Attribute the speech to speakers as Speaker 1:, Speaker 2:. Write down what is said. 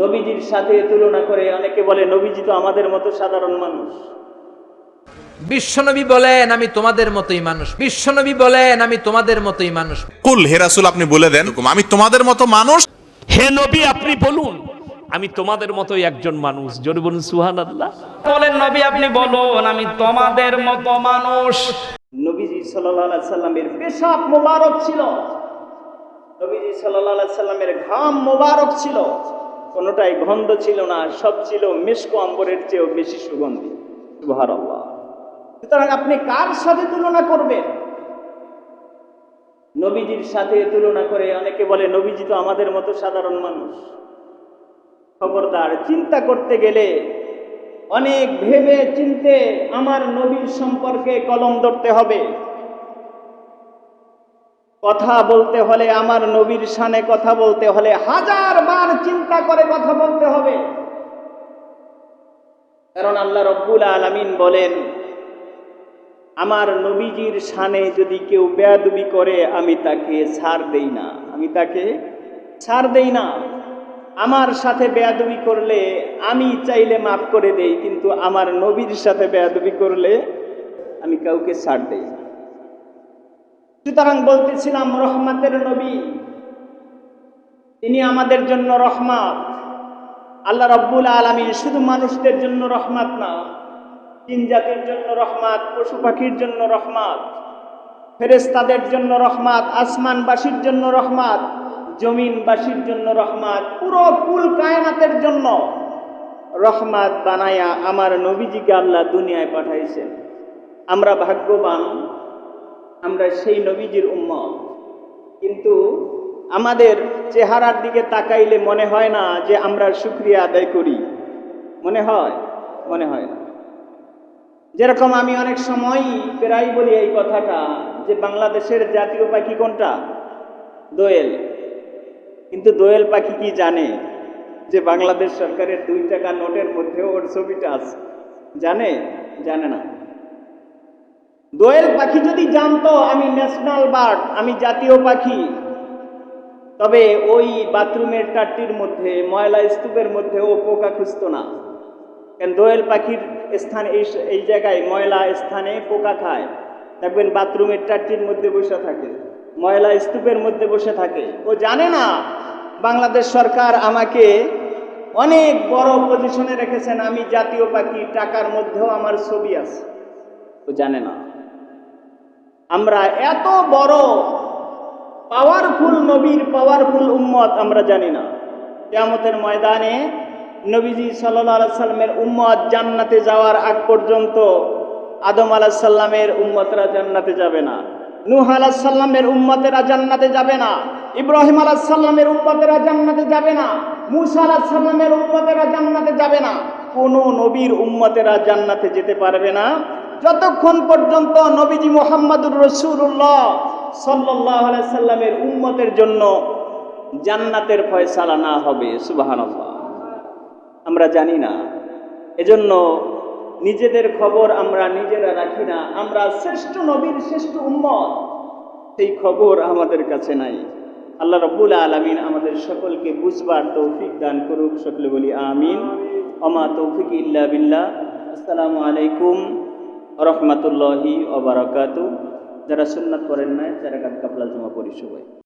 Speaker 1: নবীজির সাথে তুলনা করে অনেকে বলে নবীজি তো আমাদের মতো সাধারণ মানুষ।
Speaker 2: বিশ্বনবী বলেন আমি তোমাদের মতোই মানুষ। বিশ্বনবী বলেন আমি তোমাদের মতোই মানুষ।
Speaker 3: কুল হে রাসূল আপনি বলে দেন আমি তোমাদের মতো মানুষ?
Speaker 4: হে নবী আপনি বলুন আমি তোমাদের মতোই একজন মানুষ। জোরে বলুন সুহান আল্লাহ
Speaker 5: বলেন নবী আপনি বলুন আমি তোমাদের মতো মানুষ।
Speaker 1: নবীজি সাল্লাহ সাল্লামের পেশাব মোবারক ছিল। নবীজি সাল্লাহ সাল্লামের ঘাম মোবারক ছিল। কোনোটাই গন্ধ ছিল না, সব ছিল মিষ্ক অম্বরের চেয়েও বেশি সুগন্ধি। সুতরাং আপনি কার সাথে তুলনা করবেন? নবীজির সাথে তুলনা করে অনেকে বলে, নবীজি তো আমাদের মতো সাধারণ মানুষ। খবরদার, চিন্তা করতে গেলে অনেক ভেবে চিনতে আমার নবীর সম্পর্কে কলম ধরতে হবে। কথা বলতে হলে, আমার নবীর সানে কথা বলতে হলে হাজার বার চিন্তা করে কথা বলতে হবে। কারণ আল্লাহ রব্বুল আলামিন বলেন, আমার নবীজির সানে যদি কেউ বেয়াদুবি করে, আমি তাকে ছাড় দেই না। আমি তাকে ছাড় দেই না। আমার সাথে বেয়াদুবি করলে আমি চাইলে মাফ করে দেই, কিন্তু আমার নবীর সাথে বেয়াদুবি করলে আমি কাউকে ছাড় দেই না। সুতরাং বলতেছিলাম, রহমাতের নবী, তিনি আমাদের জন্য রহমাত। আল্লাহ রব্বুল আলমী শুধু মানুষদের জন্য রহমাত না, তিন জাতির জন্য রহমাত, পশু পাখির জন্য রহমাত ফেরেস্তাদের জন্য রহমাত, আসমানবাসীর জন্য রহমাত, জমিনবাসীর জন্য রহমাত, পুরো কুল কায়নাতের জন্য রহমাত বানায়া আমার নবীজিকে আল্লাহ দুনিয়ায় পাঠাইছেন। আমরা ভাগ্যবান আমরা সেই নবীজির উম্মত। কিন্তু আমাদের চেহারার দিকে তাকাইলে মনে হয় না যে আমরা শুক্রিয়া আদায় করি। মনে হয়? মনে হয় না। যেরকম আমি অনেক সময়ই প্রায় বলি এই কথাটা যে বাংলাদেশের জাতীয় পাখি কোনটা? দোয়েল। কিন্তু দোয়েল পাখি কি জানে যে বাংলাদেশ সরকারের দুই টাকা নোটের মধ্যেও ওর ছবিটা আছে? জানে? জানে না। দোয়েল পাখি যদি জানতো আমি ন্যাশনাল বার্ড আমি জাতীয় পাখি। তবে ওই বাথরুমের টাট্টির মধ্যে, ময়লা স্তূপের মধ্যে ও পোকা খুঁজত না। কেন দোয়েল পাখির স্থান এই এই জায়গায় ময়লা স্থানে পোকা খায়। দেখবেন বাথরুমের টাট্টির মধ্যে বসে থাকে, ময়লা স্তূপের মধ্যে বসে থাকে। ও জানে না, বাংলাদেশ সরকার আমাকে অনেক বড় পজিশনে রেখেছেন, আমি জাতীয় পাখি, টাকার মধ্যেও আমার ছবি আছে। ও জানে না। আমরা এত বড় পাওয়ারফুল নবীর পাওয়ারফুল উম্মত আমরা জানি না। কেয়ামতের ময়দানে নবীজি সাল্লাহ সাল্লামের উম্মত জান্নাতে যাওয়ার আগ পর্যন্ত আদম আলাহ সাল্লামের উম্মতরা জান্নাতে যাবে না। নূহ আলাহ সাল্লামের উম্মতেরা জান্নাতে যাবে না। ইব্রাহিম আলাহ সাল্লামের উম্মতেরা জান্নাতে যাবে না। মুসা আলাহ সাল্লামের উম্মতেরা জান্নাতে যাবে না। কোনো নবীর উম্মতেরা জান্নাতে যেতে পারবে না। যতক্ষণ পর্যন্ত নবীজি মোহাম্মদুর রসুল্লাহ সাল্লাহ সাল্লামের উম্মতের জন্য জান্নাতের ফয়সালা না হবে সুবাহান্লাহ আমরা জানি না। এজন্য নিজেদের খবর আমরা নিজেরা রাখি না। আমরা শ্রেষ্ঠ নবীর শ্রেষ্ঠ উম্মত। সেই খবর আমাদের কাছে নাই। আল্লাহ রব্বুল আলমিন আমাদের সকলকে বুঝবার তৌফিক দান করুক, সকলে বলি আমিন। অমা তৌফিক ইল্লা বিল্লাহ। আসসালামু আলাইকুম। রহমতুল্লাহি অবরাকাতু যারা সুন্নাত করেন নাই যারা কাপলা জমা সবাই।